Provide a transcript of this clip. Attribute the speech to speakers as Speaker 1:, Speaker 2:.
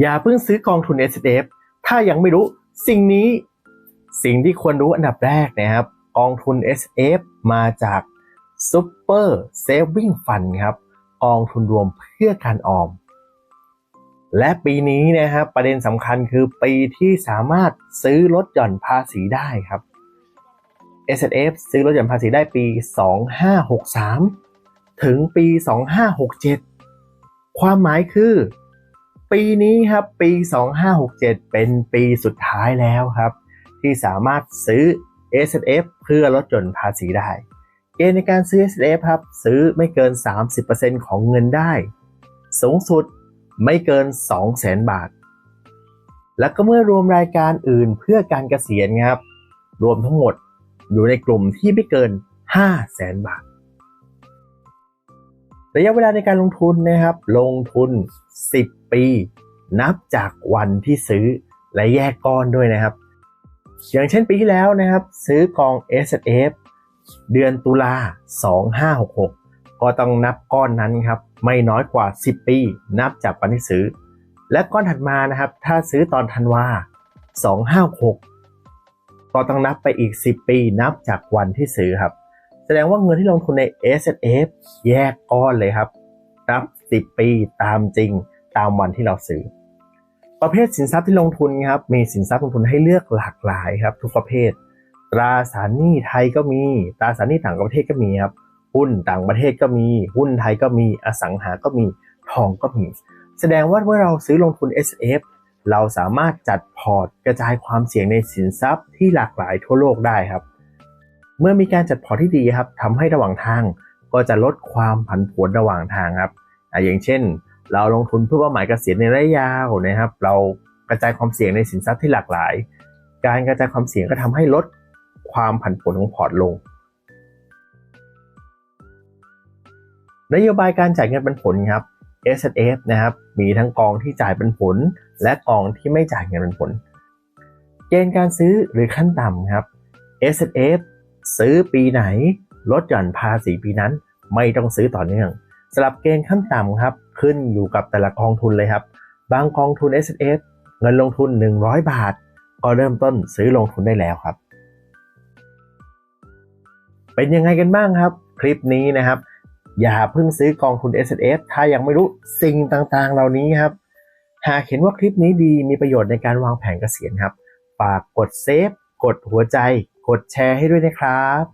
Speaker 1: อย่าเพิ่งซื้อกองทุน S F ถ้ายังไม่รู้สิ่งนี้สิ่งที่ควรรู้อันดับแรกนะครับ กองทุน S F มาจาก Super Saving Fund ครับกองทุนรวมเพื่อการออม และปีนี้นะครับประเด็นสำคัญคือปีที่สามารถซื้อลดหย่อนภาษีได้ครับ S F ซื้อลดหย่อนภาษีได้ปี 2563 ถึงปี 2567 ความหมายคือ ปีนี้ครับปี 2567 เป็นปีสุดท้ายแล้วครับ ที่สามารถซื้อ S F เพื่อลดหย่อนภาษีได้ เกณฑ์ในการซื้อ S F ครับ ซื้อไม่เกิน 30%ของเงินได้ สูงสุดไม่เกิน 200,000 บาท แล้วก็เมื่อรวมรายการอื่นเพื่อการเกษียณครับ รวมทั้งหมดอยู่ในกลุ่มที่ไม่เกิน 500,000 บาทระยะเวลาในการลงทุนนะครับ ลงทุน 10 ปี นับจากวันที่ซื้อและแยกก้อนด้วยนะครับ อย่างเช่นปีที่แล้วนะครับ ซื้อกอง S F เดือนตุลา 2566 ก็ต้องนับก้อนนั้นครับ ไม่น้อยกว่า 10 ปี นับจากวันที่ซื้อ และก้อนถัดมานะครับ ถ้าซื้อตอนธันวา 256 ก็ต้องนับไปอีก 10 ปี นับจากวันที่ซื้อครับ แสดงว่าเงินที่ลงทุนใน S F แยกก้อนเลยครับ นับ 10 ปีตามจริง ตามวันที่เราซื้อ ประเภทสินทรัพย์ที่ลงทุนครับมีสินทรัพย์ลงทุนให้เลือกหลากหลายครับ ทุกประเภท ตราสารหนี้ไทยก็มีตราสารหนี้ต่างประเทศก็มีครับหุ้นต่างประเทศก็มีหุ้นไทยก็มีอสังหาก็มีทองก็มี แสดงว่าเมื่อเราซื้อลงทุน S F เราสามารถจัดพอร์ตกระจายความเสี่ยงในสินทรัพย์ที่หลากหลายทั่วโลกได้ครับ เมื่อมีการจัดพอร์ตที่ดีครับทำให้ระหว่างทางก็จะลดความผันผวนระหว่างทางครับอะอย่างเช่น เราลงทุนเพื่อเป้าหมายเกษียณในระยะยาวนะครับ เรากระจายความเสี่ยงในสินทรัพย์ที่หลากหลาย การกระจายความเสี่ยงก็ทำให้ลดความผันผวนของพอร์ตลง นโยบายการจ่ายเงินปันผลครับ S F นะครับมีทั้งกองที่จ่ายเป็นผล และกองที่ไม่จ่ายเงินเป็นผล เกณฑ์การซื้อหรือขั้นต่ำครับ S F ซื้อปีไหน ลดหย่อนภาษีปีนั้นไม่ต้องซื้อต่อเนื่อง สำหรับเกณฑ์ขั้นต่ำครับขึ้นอยู่กับแต่ละกองทุนเลยครับ บางกองทุน S F เงินลงทุน 100 บาท ก็เริ่มต้นซื้อลงทุนได้แล้วครับ เป็นยังไงกันบ้างครับ คลิปนี้นะครับ อย่าเพิ่งซื้อกองทุน S F ถ้ายังไม่รู้สิ่งต่างๆ เหล่านี้ครับ หากเห็นว่าคลิปนี้ดีมีประโยชน์ในการวางแผนเกษียณครับฝากกดเซฟกดหัวใจ กดแชร์ให้ด้วยนะครับ